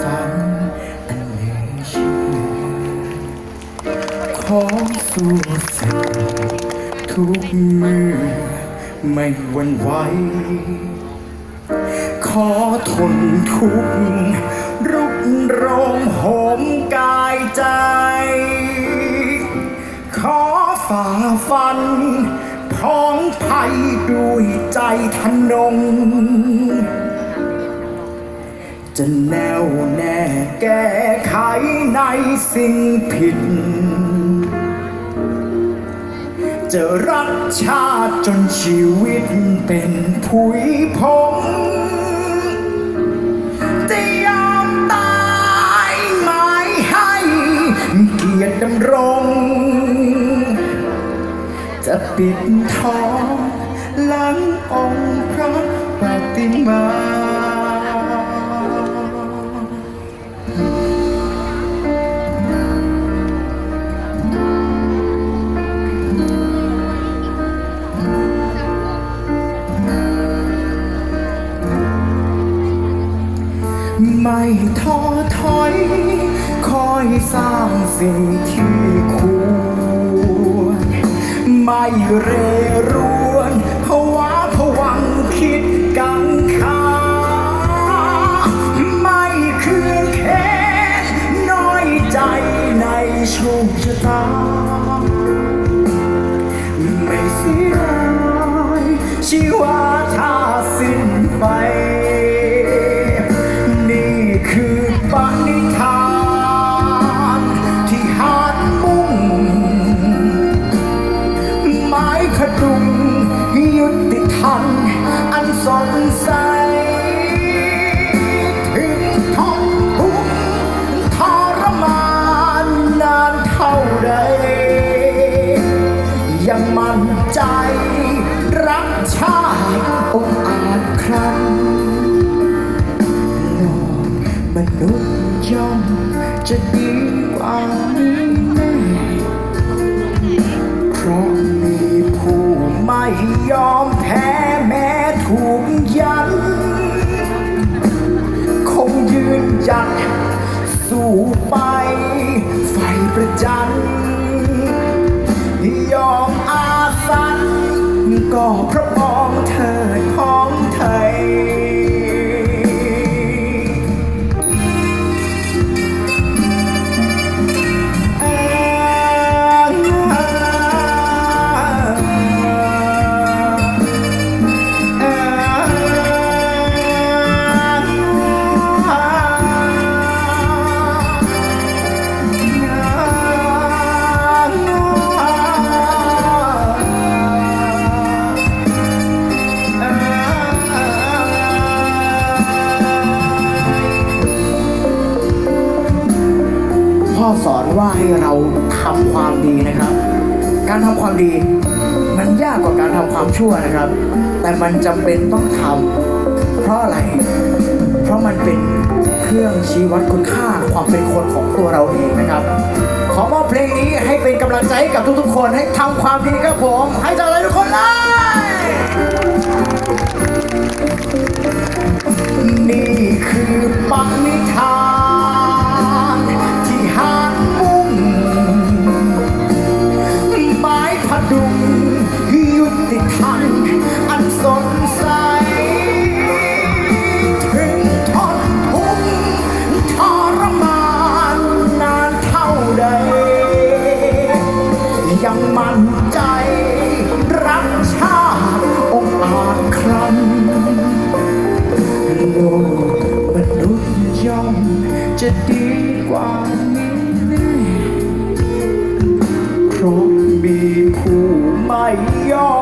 ฝันอันเหลือเชื่อขอสู้สิ่งทุกมือไม่หวั่นไหวขอทนทุกข์รุกโรงโหมกายใจ ขอฝ่าฟันพ้องภัยด้วยใจทนง จะแน่วแน่แก้ไขในสิ่งผิด จะรักชาติจนชีวิตเป็นผุยพงจะยอมตายหมายให้เกียรติดำรง จะปิดทองหลังองค์พระปฏิมา ไม่ท้อถอย คอยสร้างสิ่งที่ควรไม่เรรวนภาวะผวังคิดกังขาไม่คืนแค้นน้อยใจในโชคชะตา ไม่เสียดายชีวาถ้าสิ้นไป จะดีกว่านี้แน่เพราะมีผู้ไม่ยอมแพ้แม้ถูกยัน คงยืนหยัดสู้ไป ไฟประจัน ยอมอาสันก็เพราะมองเธอขอ ว่าให้เราทำความดีนะครับ การทำความดีมันยากกว่าการทำความชั่วนะครับ แต่มันจำเป็นต้องทำเพราะอะไร เพราะมันเป็นเครื่องชี้วัดคุณค่าความเป็นคนของตัวเราเองนะครับ ขอมอบเพลงนี้ให้เป็นกำลังใจให้กับทุกๆ คนให้ทำความดีครับผม ให้จังเลยทุกคนเล ไ